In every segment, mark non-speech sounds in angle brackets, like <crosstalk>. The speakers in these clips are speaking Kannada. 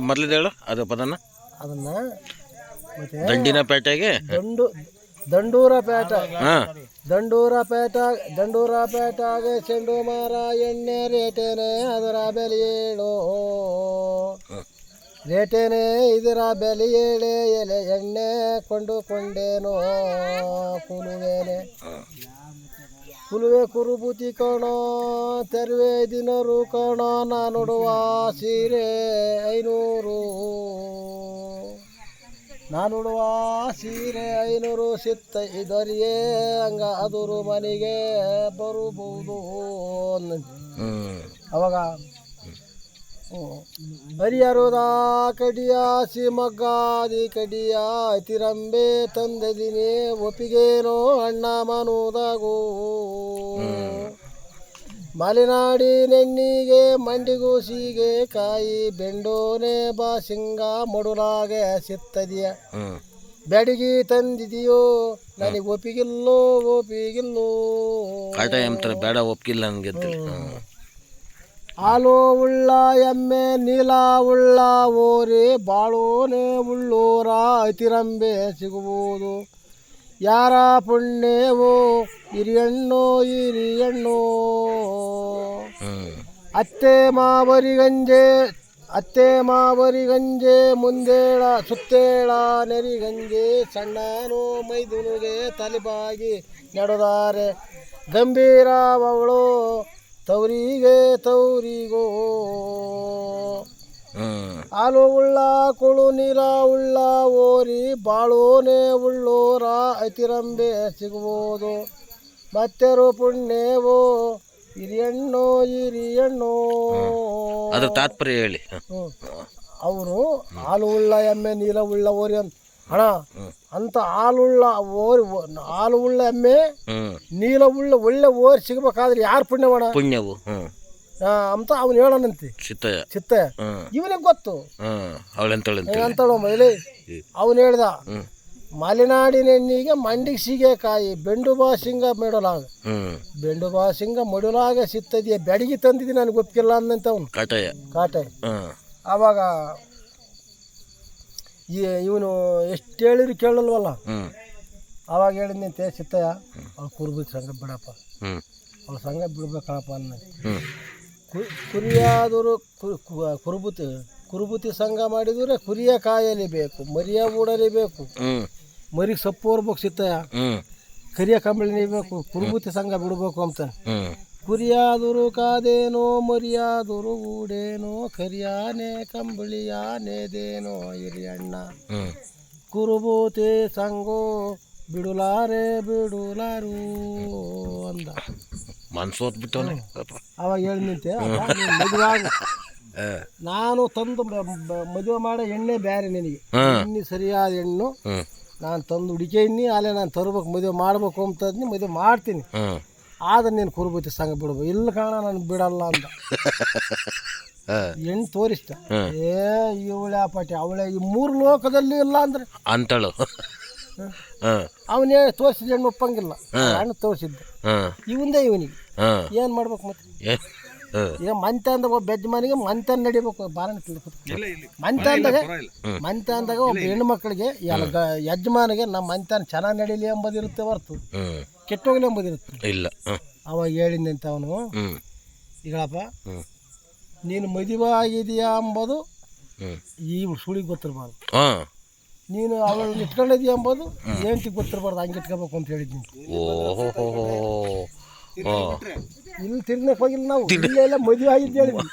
ಮೊದಲಿದ ಹೇಳು ಅದು ಪದನ? ಅದನ್ನ ಮತ್ತೆ ದಂಡಿನ ಪೇಟೆಗೆ? ದಂಡು ದಂಡೂರ ಪೇಟ. ಹಾ. ದಂಡೂರ ಪೇಟ ದಂಡೂರ ಪೇಟಾಗೆ ಚೆಂಡು ಮಾರ ಎಣ್ಣೆ ರೇಟೇನೆ ಅದರ ಬೆಲೆ ಏಳು. ರೇಟೇನೆ ಇದರ ಬೆಲೆ ಏಳೆ ಎಲೆ ಎಣ್ಣೆ ಕೊಂಡುಕೊಂಡೇನೋ ಕುಲುವೇನೆ ಕುಲುವೆ ಕುರುಬುತಿ ಕಣೋ ತೆರುವೆ ದಿನರು ಕಾಣ ನಾ ನೋಡುವ ಸೀರೆ ಐನೂರು. ನಾನುಡುವ ಸೀರೆ ಐನೂರು ಸಿತ್ತ ಇದರಿಯೇ ಹಂಗ ಅದುರು ಮನೆಗೆ ಬರಬಹುದು ಅವಾಗ ಹರಿಯರುದ ಕಡಿಯ ಸಿಮಗ್ಗಾದಿ ಕಡಿಯ ತಿರಂಬೆ ತಂದದಿನಿ ಒಪ್ಪಿಗೇನೋ ಅಣ್ಣ ಮನೋದಾಗೋ ಮಲೆನಾಡಿ ನೆಣ್ಣಿಗೆ ಮಂಡಿಗೂಸಿಗೆ ಕಾಯಿ ಬೆಂಡೋನೆ ಬಾಸಿಂಗ ಮಡುಲಾಗೆ ಸಿತ್ತದಿಯ ಬೆಡಗಿ ತಂದಿದೆಯೋ ನನಗೆ ಒಪ್ಪಿಗಿಲ್ಲೋ ಒಪ್ಪಿಗಿಲ್ಲೋ ಕಾಟ ಎಂತಾರೆ ಬೇಡ ಒಪ್ಪಿಗಿಲ್ಲ ನನಗೆ ಹಾಲು ಉಳ್ಳ ಎಮ್ಮೆ ನೀಲ ಉಳ್ಳ ಓರಿ ಬಾಳೋನೆ ಉಳ್ಳೂರ ಅತಿರಂಬೆ ಸಿಗುವುದು. ಯಾರ ಪುಣ್ಯವೋ ಹಿರಿಯಣ್ಣು ಹಿರಿಯಣ್ಣು. ಅತ್ತೆ ಮಾವರಿಗಂಜೆ ಅತ್ತೆ ಮಾವರಿಗಂಜೆ ಮುಂದೇಳ ಸುತ್ತೇಳ ನೆರಿಗಂಜೆ ಸಣ್ಣನು ಮೈದುನಿಗೆ ತಲೆಬಾಗಿ ನಡೆದಾರೆ. ಗಂಭೀರ ಅವಳು ತವರಿಗೆ ತವರಿಗೋ ಹಾಲು ಉಳ್ಳ ಕುಳು ನೀರ ಉಳ್ಳ ಓರಿ ಬಾಳೋನೆ ಉಳ್ಳೋರ ಅತಿರಂಬೆ ಸಿಗುವುದು. ಮತ್ತೆರು ಪುಣ್ಯವೋ ಹಿರಿಯಣ್ಣೋ ಹಿರಿಯಣ್ಣೋ. ಅದ್ರ ತಾತ್ಪರ್ಯ ಹೇಳಿ. ಅವರು ಹಾಲು ಉಳ್ಳ ಎಮ್ಮೆ ನೀಲ ಉಳ್ಳ ಓರಿ ಅಂತ ಅಣ್ಣ ಅಂತ ಹಾಲುಳ್ಳ ಓರಿ ಹಾಲು ಉಳ್ಳ ಎಮ್ಮೆ ನೀಲ ಉಳ್ಳ ಒಳ್ಳೆ ಓರಿ ಸಿಗ್ಬೇಕಾದ್ರೆ ಯಾರು ಪುಣ್ಯವಣ? ಪುಣ್ಯವು. ಅಂತ ಅವನು ಹೇಳನಂತೆ. ಚಿತ್ತ ಹ್ಮ್. ಇವನಿಗೆ ಗೊತ್ತು. ಅಂತ ಅವಳೆಂತಳು ಮೊದಲೇ? ಅವನು ಹೇಳ್ದ ಹ್ಮ್. ಮಲೆನಾಡಿನ ಹೆಣ್ಣಿಗೆ ಮಂಡಿಗೆ ಸೀಗೆಕಾಯಿ ಬೆಂಡು ಬಾಸಿಂಗ ಮೆಡಲಾಗ. ಬೆಂಡು ಬಾಸಿಂಗ ಮಡುಲಾಗ ಸಿತ್ತದಿಯ ಬೆಡಗಿ ತಂದಿದ್ದು ನನಗೆ ಗೊತ್ತಿಲ್ಲ ಅಂದಂತ ಅವನು ಕಾಟಯ್ಯ. ಕಾಟ ಅವಾಗ ಇವನು ಎಷ್ಟು ಹೇಳಿದ್ರು ಕೇಳಲ್ವಲ್ಲ? ಅವಾಗ ಹೇಳಿದಂತೆ ಸಿತ್ತಯ್ಯ ಅವ್ಳು ಕುರುಬ ಸಂಘ ಬಿಡಪ್ಪ. ಅವ್ಳ ಸಂಘ ಬಿಡ್ಬೇಕಪ್ಪ ಅನ್ನ ಕುರಿಯಾದರು ಕುರುಬುತಿ ಕುರುಬುತಿ ಸಂಘ ಮಾಡಿದರೆ ಕುರಿಯ ಕಾಯಲಿ ಬೇಕು ಮರಿಯ ಊಡಲಿ ಬೇಕು. ಮರಿಗೆ ಸೊಪ್ಪು ಹೊರ್ಬೇಕು ಸಿತ್ತಯ್ಯ ಕರಿಯ ಕಂಬಳಿ ನೀಬೇಕು ಕುರುಬುತಿ ಸಂಘ ಬಿಡಬೇಕು ಅಂತ. ಹ್ಮ್ ಕುರಿಯಾದರು ಕಾದೇನೋ ಮರಿಯಾದರು ಊಡೇನೋ ಕರಿಯಾನೆ ಕಂಬಳಿಯಾನೆದೇನೋ ಹಿರಿಯಣ್ಣ. ಕುರುಬೂತಿ ಸಂಗೋ ಬಿಡುಲಾರೆ ಬಿಡುಲಾರು ಅಂದ. ಮನ್ಸು ಹೊತ್ಬಿಟ್ಟವನೆ ಅವಾಗ ಹೇಳಿ ನಿಂತೆ <laughs> ನಾನು ತಂದು ಮದುವೆ ಮಾಡೋ ಎಣ್ಣೆ ಬೇರೆ ನಿನಗೆ. ಎಣ್ಣೆ ಸರಿಯಾದ ಹೆಣ್ಣು ನಾನು ತಂದು ಹುಡುಕೆ ಅಲ್ಲೇ ನಾನು ತರ್ಬೇಕು ಮದುವೆ ಮಾಡ್ಬೇಕು ಅಂತದ್ನಿ ಮದುವೆ ಮಾಡ್ತೀನಿ. ಆದ್ರೆ ನೀನು ಕುರುಬತಿ ಸಂಘ ಬಿಡ್ಬೇಕು ಇಲ್ಲ ಕಾಣ ನಾನು ಬಿಡಲ್ಲ ಅಂತ. ಆ, ಹೆಣ್ಣು ತೋರಿಸ್ತ. ಏ ಇವಳೆ ಪಾಟಿ ಅವಳೆ ಈ ಮೂರು ಲೋಕದಲ್ಲಿ ಇಲ್ಲ ಅಂದ್ರೆ? ಅಂತಳು. ಅವನೇ ತೋರಿಸಿದ ಹೆಣ್ಣು ಒಪ್ಪಂಗಿಲ್ಲ. ಹೆಣ್ಣು ತೋರಿಸಿದ್ದ. ಇವಂದೇ ಇವನಿಗೆ. ಏನ್ ಏನು ಮಾಡ್ಬೇಕು ಮತ್ತೆ? ಈಗ ಮಂತ ಅಂದಾಗ ಒಬ್ಬ ಬೆದ್ದ ಮನೆಗೆ ಮಂತ ನಡಿಬೇಕು. ಬಾರಣ ಮಂತ ಅಂದಾಗ ಮಂತ ಅಂದಾಗ ಒಬ್ಬ ಹೆಣ್ಣು ಮಕ್ಕಳಿಗೆ ಯಜಮಾನಿಗೆ ನಮ್ಮ ಮಂತನ ಚೆನ್ನಾಗಿ ನಡೀಲಿ ಎಂಬುದಿರುತ್ತೆ ಹೊರ್ತು. ಹ್ಞೂ ಕೆಟ್ಟೋಗ್ಲಿ ಎಂಬುದಿರುತ್ತೆ. ಇಲ್ಲ ಹಾಂ. ಅವಾಗ ಹೇಳಿದಂತ ಅವನು. ಹ್ಞೂ ಈಗಳಪ್ಪ ಹ್ಞೂ ನೀನು ಮದುವೆ ಆಗಿದೆಯಾ ಎಂಬುದು ಹ್ಞೂ ಈ ಸುಳಿಗೆ ಗೊತ್ತಿರಬಾರ್ದು. ಹಾಂ. ನೀನು ಅವಳನ್ನ ಇಟ್ಕೊಂಡಿದ್ಯಾ ಎಂಬುದು ಹೆಂಡ್ತಿಗೆ ಗೊತ್ತಿರಬಾರ್ದು ಹಂಗೆ ಇಟ್ಕೋಬೇಕು ಅಂತ ಹೇಳಿದ್ದೀನಿ ಓಹೋ ಹಾಂ. ಇಲ್ಲಿ ತಿರ್ಗಕ್ಕೆ ಹೋಗಿಲ್ಲ ನಾವು. ಇಲ್ಲೇ ಎಲ್ಲ ಮದುವೆ ಆಗಿದ್ದು ಹೇಳಿದ್ವಿ.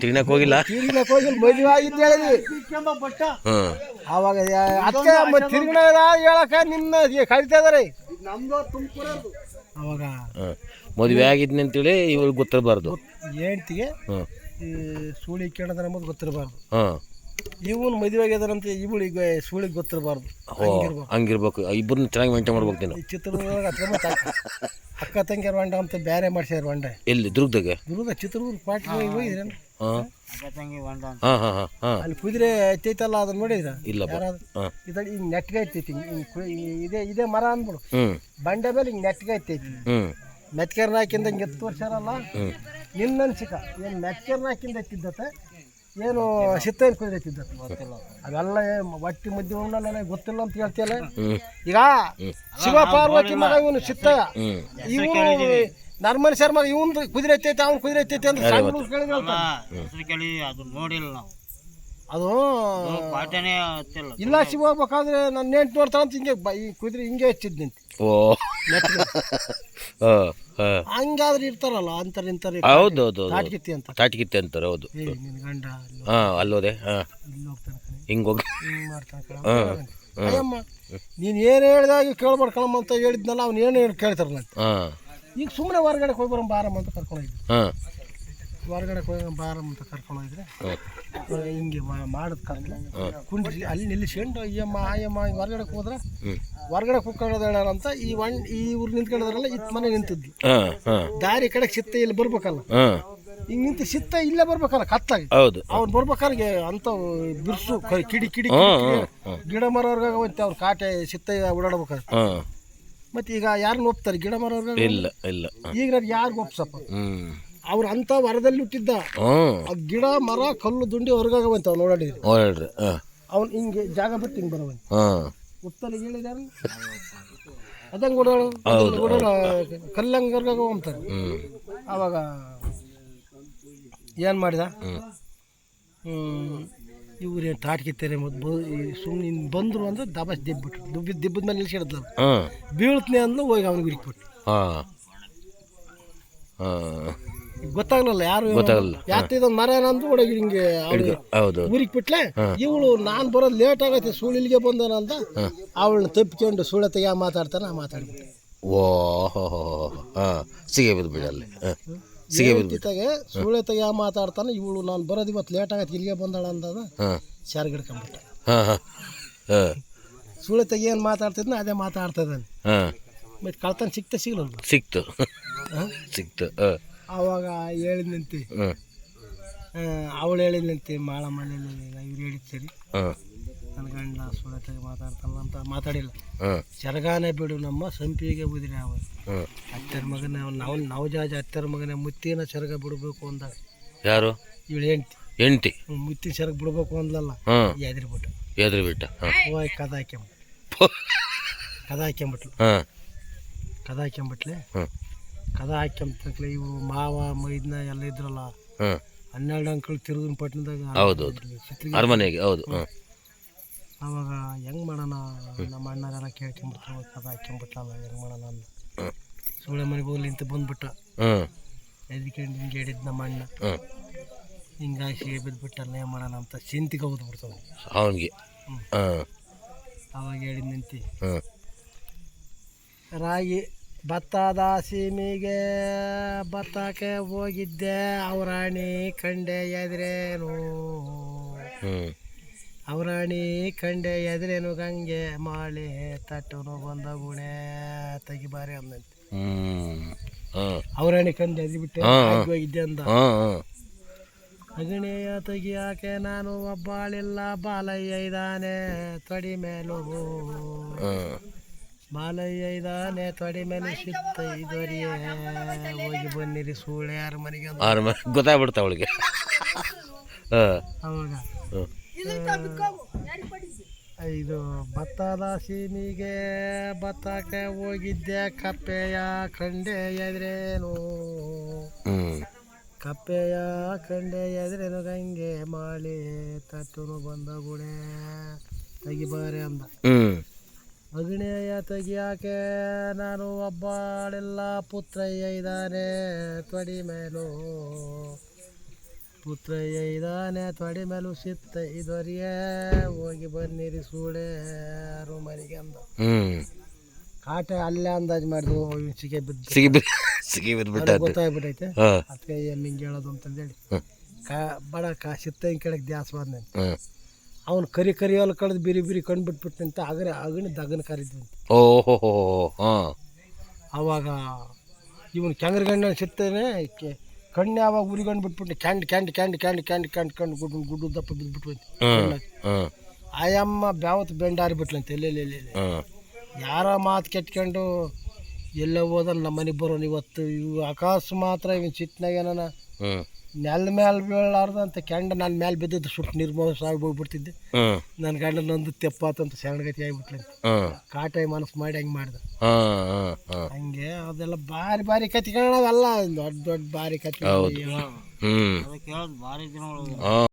ತಿನ್ನಕ್ಕೆ ಹೋಗಿಲ್ಲ? ಹೋಗಿಲ್ಲ ಮದುವೆ ಆಗಿದ್ದು ಹೇಳಿದ್ವಿ ಹಾಂ. ಅವಾಗ ಯಾ- ಅದಕ್ಕೆ ತಿರ್ಗಣ ಹೇಳಕ ನಿನ್ನ ಕರಿತಾ ಇದಾರೆ ಅವಾಗ ಹಾಂ. ಮದುವೆ ಆಗಿದ್ನಿ ಅಂತೇಳಿ ಇವ್ರಿಗೆ ಗೊತ್ತಿರಬಾರ್ದು. ಹೇಳ್ತಿಗೆ? ಹಾಂ. ಈ ಸೂಳಿ ಕೇಳದ್ರ ಎಂಬುದು ಗೊತ್ತಿರಬಾರ್ದು. ಹಾಂ. ಇವನು ಮದುವೆ ಆಗ್ಯದಾರಂತೆ ಇವಳಿಗೆ ಸುಳಿಗೆ ಗೊತ್ತಿರಬಾರ್ದು. ಓ ಹಂಗಿರ್ಬೇಕು. ಇಬ್ಬರನ್ನ ಚೆನ್ನಾಗಿ ಮೇಂಟೈನ್ ಮಾಡ್ಬೇಕು ನೀನು. ಈ ಚಿತ್ರದುರ್ಗ ಮತ್ತೆ ಅಕ್ಕ. ತಂಗಿಯರ ಹೊಂಡ ಅಂತ ಬೇರೆ ಮಾಡ್ಸ್ಯಾರ ಹೊಂಡ ಎಲ್ಲಿ? ದುರ್ಗದಾಗೆ? ದುರ್ಗ ಚಿತ್ರದುರ್ಗ ಪಾಟಿ ಹೋಗಿದ್ರೇನು? ಹಾಂ. ಹಾಂ ಹಾಂ ಹಾಂ ಹಾಂ. ಅಲ್ಲಿ ಕುದುರೆ ಐತೈತಲ್ಲ ಅದನ್ನ ನೋಡಿದ್ರ? ಇಲ್ಲ ಯಾರಾದ್ರು? ಹಾಂ. ಹಿಂಗೆ ನೆಟ್ಗೆ ಐತೈತಿ. ಹಿಂಗ್- ಹಿಂಗ್ ಕು- ಹಿಂಗ್ ಇದೇ ಇದೇ ಮರ ಅಂದ್ಬಿಡು. ಹ್ಞೂ ಬಂಡೆ ಮೇಲೆ ಹಿಂಗೆ ನೆಟ್ಗೆ ಐತೈತಿ. ಹ್ಞೂ ಮೆತ್ಕೆರ್ನ ಹಾಕಿಂದ ಹಿಂಗೆ ಎತ್ತು ವರ್ಷರಲ್ಲ ನಿನ್ನ ಅನ್ಸಿಕ ಏನು ಮೆತ್ಕೆರ್ನ ಹಾಕಿಂದ ಎತ್ತಿದ್ದತೆ ಏನು ಸಿತ್ತ ಏನು ಕುದುರೆತ್ತಿದ್ದ ಅವೆಲ್ಲ ಒಟ್ಟಿ ಮಧ್ಯ ಉಣ್ಣಲ್ಲ ನನಗೆ ಗೊತ್ತಿಲ್ಲ ಅಂತ ಹೇಳ್ತೀಯಲ್ಲ? ಈಗ ಶಿವ ಪಾರ್ವತಿ ಮಗ ಇವನು ಸಿತ್ತ ಇವನು ನರ್ಮನ್ ಶರ್ಮ ಇವನ್ ಕುದುರೆ ಐತೈತೆ ಅವ್ನು ಕುದುರೆ ಎತ್ತೈತೆ ಅಂತ ಕೇಳಿದ್ರೆ. ಕೇಳಿ ಅದು ನೋಡಿಲ್ಲ ನಾವು. ಅದು ಪಾಠನೇ ಹತ್ತಿಲ್ಲ ಇಲ್ಲ ಶಿವ ಹೋಗ್ಬೇಕಾದ್ರೆ ನನ್ನ ನೆಂಟು ನೋಡ್ತಾನಂತ ಹಿಂಗೆ ಬ- ಈ ಕುದುರೆ ಹಿಂಗೆ ಹಚ್ಚಿದ್ನಂತೆ. ಓ. ಹಾಂ <laughs> ಹಾಂ. ಹಂಗಾದ್ರೆ ಇರ್ತಾರಲ್ಲ ಅಂತಾರೆ ಇಂತಾರೆ. ಹೌದು ಹೌದು ಹೌದು. ಅಂತ. ತಾಟಿಕಿತ್ತೆ ಅಂತಾರೆ ಹೌದು. ಏ ನಿನ್ ಗಂಡ ಹಾ ಹಾಂ ಅಲ್ಲೋದೆ ಹಾಂ. ಇಲ್ಲಿ ಹೋಗ್ತಾನೆ ಕಣೆ, ಹಿಂಗೆ ಹೋಗಿ ಹಿಂಗ್ ಮಾಡ್ತಾನೆ ಕಣೆ. ಅಯ್ಯಮ್ಮ ನೀನು ಏನು ಹೇಳ್ದಾಗ ಕೇಳ್ಬಾರ್ಕಳಮ್ಮ ಅಂತ ಹೇಳಿದ್ನಲ್ಲ ಅವ್ನು ಏನು ಹೇಳಿ ಕೇಳ್ತಾರಲ್ಲ ಅಂತ. ಹಾಂ. ಈಗ ಸುಮ್ಮನೆ ಹೊರಗಡೆ ಹೋಗಿ ಬರೋಣ ಬಾರಮ್ಮ ಅಂತ ಕರ್ಕೊಂಡು ಹೋಗಿದ್ವಿ ಹಾಂ. ಹೊರಗಡೆ ಹೋಗಿ ಬಾರ ಅಂತ ಕರ್ಕೊಂಡು ಹೋಗಿದ್ರೆ ಹಿಂಗೆ ಮಾಡೋದು ಕರ್ಕೊಂಡು ಕುಂಡ್ರಿ ಅಲ್ಲಿ ನಿಲ್ಲಿಸ್ಕೊಂಡು ಅಯ್ಯಮ್ಮ ಆಯಮ್ಮ ಹೊರಗಡೆ ಹೋದ್ರೆ ಹೊರಗಡೆ ಹೇಳೋಣ ಅಂತ ಈ ಒಣ್ ಈ ಊರು ನಿಂತ್ಕೊಂಡಿದ್ರಲ್ಲ ಇತ್ ಮನೆ ನಿಂತಿದ್ವಿ. ಹಾಂ ಹಾಂ. ದಾರಿ ಕಡೆ ಸಿತ್ತ ಇಲ್ಲಿ ಬರ್ಬೇಕಲ್ಲ. ಹಾಂ. ಹಿಂಗೆ ನಿಂತು ಸಿತ್ತ ಇಲ್ಲೇ ಬರ್ಬೇಕಲ್ಲ ಕತ್ತಾಗಿ ಹೌದು. ಅವ್ರು ಬರ್ಬೇಕಾದ್ರೆ ಅಂತ ಬಿರ್ಸು ಕಿಡಿ ಕಿಡಿ ಗಿಡ ಮರವರ್ಗಾಗ ಹೋಯ್ತು ಅವ್ರು ಕಾಟೆ ಸಿತ್ತ ಓಡಾಡ್ಬೇಕಾದ್ರೆ ಮತ್ತೆ ಈಗ ಯಾರನ್ನ ಒಪ್ತಾರೆ? ಗಿಡ ಮರ ಇಲ್ಲ ಇಲ್ಲ. ಈಗ ಯಾರಿಗೂ ಒಪ್ಸಪ್ಪ? ಹ್ಞೂ ಅವ್ರು ಅಂತ ವರದಲ್ಲಿ ಹುಟ್ಟಿದ್ದ. ಆ ಗಿಡ ಮರ ಕಲ್ಲು ದುಂಡಿ ಹೊರಗಾಗ ಬಂತ ಅವ್ನು ಓಡಾಡಿದ್ರು ಓಡಾಡ್ರಿ ಹಾಂ. ಅವ್ನು ಹಿಂಗೆ ಜಾಗ ಬಿಟ್ಟು ಹಿಂಗೆ ಬರವನ್. ಹಾಂ. ಉತ್ತಲಿಗೆ ಹೇಳಿದಾರ ಅದಂಗೆ ಕಲ್ಲಂಗ ಓಡಾಡ ಕಲ್ಲಂಗೆ ಹೊರಗಾಗ ಹೋಗ್ತಾರೆ ಅವಾಗ ಆವಾಗ ಏನು ಮಾಡಿದ? ಹ್ಞೂ. ಇವ್ರೇನು ತಾಟ್ಕಿತ್ತಾರೆ ಮತ್ತು ಸುಮ್ಮನೆ ಬಂದರು ಅಂದ್ರೆ ದಬಸ್ ದಿಬ್ಬಿಟ್ರು ದುಬ್ಬಿ ದಿಬ್ಬದ ಮೇಲೆ ನಿಲ್ಸಿಡದ್ಲ ಹಾಂ ಬೀಳ್ತನೆ ಅಂದ್ಲು ಹೋಗಿ ಅವ್ನಿಗೆ ಬಿಟ್ಟು ಹಾಂ. ಹಾಂ. ಗೊತ್ತಾಗ್ಲಿಲ್ಲ ಯಾರು ಗೊತ್ತಾಗಲ್ಲ. ಇದೊಂದು ಮರ ಏನಂದ್ರು ಒಳಗೆ ಹಿಂಗೆ ಹೌದು. ಊರಿಗೆ ಬಿಟ್ಲೆ ಇವಳು ನಾನು ಬರೋದು ಲೇಟ್ ಆಗತ್ತೆ ಸುಳ್ಳು ಇಲ್ಲಿಗೆ ಬಂದನ ಅಂತ ಅವಳನ್ನ ತಪ್ಪಿಕೊಂಡು ಸುಳ್ಳ ತೆಗಿಯ ಮಾತಾಡ್ತಾನೆ ಮಾತಾಡ್ಬಿಟ್ಟೆ. ಓ ಹೋ. ಹೋ ಹಾಂ ಸಿಗೆ ಬಿದ್ದು ಅಲ್ಲಿ. ಹಾಂ. ಸಿಗೆ ಬಿದ್ದು ಬಿಟ್ಟು ಜೊತೆಗೆ ಸುಳ್ಳು ತೆಗಿಯ ಮಾತಾಡ್ತಾನೆ ಇವಳು ನಾನು ಬರೋದು ಇವತ್ತು ಲೇಟ್ ಆಗತ್ತೆ ಇಲ್ಲಿಗೆ ಬಂದಾಳ ಅಂದಾಗ ಹಾಂ. ಶಾರ್ಗಿಡ್ಕೊಂಬಿಟ್ಟೆ ಹಾಂ ಹಾಂ ಹಾಂ. ಸುಳ್ಳು ತೆಗಿ ಏನು ಮಾತಾಡ್ತಿದ್ನ ಅದೇ ಮಾತಾಡ್ತದಾನೆ ಹಾಂ. ಮತ್ತು ಕಳ್ತನ ಸಿಕ್ತ ಸಿಗಲ್ಲ ಸಿಕ್ತು. ಸಿಕ್ತು. ಹಾಂ. ಆವಾಗ ಹೇಳಿದಂತೆ ಹಾಂ. ಅವಳು ಹೇಳಿದಂತೆ ಮಾಳ ಮನೇಲಿ ಇವ್ರು ಹೇಳಿದ್ದೀರಿ ಹಾಂ. ನನ್ನ ಗಂಡ ಸುರತಾಗಿ ಮಾತಾಡ್ತಲ್ಲ ಮಾತಾಡ್ತಾನಲ್ಲ ಅಂತ ಮಾತಾಡಿಲ್ಲ. ಹಾಂ. ಚರಗಾನೆ ಬಿಡು ನಮ್ಮ ಸಂಪಿಗೆ ಉದಿರಿ ಅವ ಹಾಂ. ಅತ್ತೆರ ಮಗನ ನಾವು ನವಜಾಜ ಅತ್ತರ ಮಗನ ಮುತ್ತಿನ ಚರಗ ಬಿಡಬೇಕು ಅಂದ ಯಾರು? ಇವಳು ಹೆಂಡ್ತಿ. ಎಂಟಿ ಹ್ಮ್, ಮುತ್ತಿನ ಚರಗ ಬಿಡಬೇಕು ಅಂದ್ಲಲ್ಲ. ಹಾಂ. ಎದ್ರಿಬಿಟ್ಟು ಎದ್ರಿ ಬಿಟ್ಟ ಹಾಂ. ಹೋಗಿ ಕದ ಹಾಕ್ಯಂಬ ಕದ ಹಾಕ್ಯಂಬಿಟ್ಲು ಹಾಂ. ಕದ ಹಾಕ್ಯಂಬಿಟ್ಲೆ ಹಾಂ. ಕದ ಹಾಕಿ ಇವು ಮಾವ ಮೈದ್ನ ಎಲ್ಲ ಇದ್ರಲ್ಲ ಹಾಂ. ಹನ್ನೆರಡು ಅಂಕಲ್ ತಿರುಗಿನ ಪಟ್ಟಣದಾಗ ಹೌದು ಹೌದು ಚಿತ್ರಿಗೆ ಅರಮನೆಗೆ ಹೌದು ಹಾಂ. ಅವಾಗ ಹೆಂಗ್ ಮಾಡೋಣ? ನಮ್ಮ ಅಣ್ಣರೆಲ್ಲ ಕೇಳ್ಕೊಂಬಿಟ್ರು ಕದ ಹಾಕ್ಯಂಬಿಟ್ಲಲ್ಲ ಹೆಂಗ್ ಮಾಡೋಣ ಅಂದ. ಹಾಂ. ಸುಳ್ಳೆ ಮನೆಗೆ ಹೋಗ್ಲಿ ಅಂತ ಬಂದ್ಬಿಟ್ಟ. ಹಾಂ. ಎದ್ಕೊಂಡು ಹಿಂಗೆ ಹೇಳಿದ್ ನಮ್ಮ ಅಣ್ಣ. ಹಾಂ. ಹಿಂಗಾಗಿ ಬಿದ್ದುಬಿಟ್ಟಲ್ಲ ಏನು ಮಾಡೋಣ ಅಂತ ಚಿಂತಿಗೆ ಹೋಗ್ದು ಬಿಡ್ತಾವೆ ಅವನಿಗೆ. ಹಾಂ. ಅವಾಗ ಹೇಳಿದ್ನಂತಿ ಹಾಂ. ರಾಗಿ ಭತ್ತದ ಸೀಮಿಗೆ ಭತ್ತಕ್ಕೆ ಹೋಗಿದ್ದೆ ಅವರಾಣಿ ಕಂಡೆ ಎದ್ರೇನು? ಅವರಾಣಿ ಕಂಡೆ ಎದ್ರೇನು? ಗಂಗೆ ಮಾಳೆ ತಟ್ಟನು ಬಂದ ಗುಣೆ ತೆಗಿಬಾರಿ ಅಂದಂತೆ. ಅವರಾಣಿ ಕಂಡೆ ಎದ್ಬಿಟ್ಟೆ. ಹೋಗಿದ್ದೆ ಅಂದ. ಅಗಣಿಯ ತೆಗಿಯಾಕೆ ನಾನು ಒಬ್ಬಾಳಿಲ್ಲ ಬಾಲಯ್ಯ ಇದ್ದಾನೆ ತಡಿ ಮೇಲೂ. ಆರು ಮನೆ ಗೊತ್ತಾಗ್ಬಿಡ್ತಾ ಅವಳಿಗೆ. ಹಾಂ. ಅವಾಗ ಹಾಂ. ಇದು ಭತ್ತದ ಸೀಮಿಗೆ ಭತ್ತಕ್ಕೆ ಹೋಗಿದ್ದೆ ಕಪ್ಪೆಯ ಕಂಡೆ ಎದ್ರೇನು? ಕಪ್ಪೆಯ ಕಂಡೆ ಎದ್ರೇನು? ಗಂಗೆ ಮಾಡಿ ತಟ್ಟುನು ಬಂದ ಗುಣೆ. ತೆಗಿಬಾರೆ ಅಂದ. ಅಗ್ನೇಯ ತೆಗಿಯಾಕೆ ನಾನು ಒಬ್ಬಳೆಲ್ಲ ಪುತ್ರಯ್ಯ ಇದ್ದಾನೆ ತೊಡಿ ಮೇಲೂ. ಪುತ್ರಯ್ಯ ಇದ್ದಾನೆ ತೊಡಿ ಮೇಲೂ ಸಿತ್ತ ಇದೊರಿಯೇ. ಹೋಗಿ ಬನ್ನಿರಿ ಸೂಳೆ ಮನೆಗೆ ಅಂದ. ಕಾಟೆ ಅಲ್ಲೇ ಅಂದಾಜು ಮಾಡಿದ್ವು ಸಿಗೆ ಬಿದ್ದು ಸಿಗಿ ಸಿಗಿ ಬಿದ್ದುಬಿಟ್ಟ ಗೊತ್ತಾಗ್ಬಿಟ್ಟೈತೆ. ಅದಕ್ಕೆ ಹಿಂಗೆ ಹೇಳೋದು ಅಂತಂದೇಳಿ. ಕಾ ಬಡ ಕಾ ಸಿತ್ತ ಹಿಂಗೆ ಕೆಳಗೆ ದ್ಯಾಸ ಬಂದ ಹಾಂ. ಅವ್ನು ಕರಿ ಕರಿ ಹೊಲ ಕಳೆದು ಬಿರಿ ಬಿರಿ ಕಣ್ಣು ಬಿಟ್ಬಿಟ್ಟಂತ ಆಗರೆ ಅಗಣಿ ದಗನ ಕರಿದ್ವಿ. ಓಹೋ ಹೋ. ಆವಾಗ ಇವನು ಕೆಂಗರಗಣ್ಣ ಸಿಗ್ತಾನೆ ಕಣ್ಣು ಯಾವಾಗ ಉರಿಗಂಡು ಬಿಟ್ಬಿಟ್ಟು ಕ್ಯಾಂಡ್ ಕ್ಯಾಂಡ್ ಕ್ಯಾಂಡ್ ಕ್ಯಾಂಡ್ ಕ್ಯಾಂಡ್ ಕ್ಯಾಂಡ್ ಕಂಡು ಗುಡ್ಡು ಗುಡ್ಡು ದಪ್ಪ ಬಿದ್ದುಬಿಟ್ಟು ಆಯಮ್ಮ ಬ್ಯಾವತ್ ಬೆಂಡಾರಿ ಬಿಟ್ಲಂತೆ ಎಲ್ಲೆಲ್ಲಿ ಯಾರ ಮಾತು ಕೆಟ್ಕೊಂಡು ಎಲ್ಲ ಹೋದ ನಮ್ಮ ಮನೆಗೆ ಬರೋನು ಇವತ್ತು. ಇವು ಆಕಾಶ ಮಾತ್ರ ಇವನ್ ಚಿಟ್ನಾಗ ಏನಾನ ಹ್ಞೂ ಮ್ಯಾಲ ಮೇಲೆ ಬೀಳಾರ್ದಂತ ಕೆಂಡ ನನ್ನ ಮೇಲೆ ಬಿದ್ದಿದ್ದು ಸುಟ್ಟು ನಿರ್ಮೋಸ ಆಗಿ ಹೋಗ್ಬಿಡ್ತಿದ್ದೆ ಹ್ಞೂ ನನ್ನ ಗಂಡನೊಂದು ತೆಪ್ಪಾತಂತ ಶರಣಗತಿ ಆಗ್ಬಿಟ್ಲಿ ಹಾಂ. ಕಾಟಾಯಿ ಮನಸ್ಸು ಮಾಡಿ ಹಂಗೆ ಮಾಡ್ದೆ. ಹಾಂ ಹಾಂ ಹಾಂ. ಹಂಗೆ ಅದೆಲ್ಲ ಭಾರಿ ಭಾರಿ ಕತಿಗಳವೆಲ್ಲ ದೊಡ್ಡ ದೊಡ್ಡ ಭಾರಿ ಕತಿ ಹೌದು. ಹ್ಞೂ ಅದಕ್ಕೆ ಭಾರಿ ದಿನ ಹಾಂ.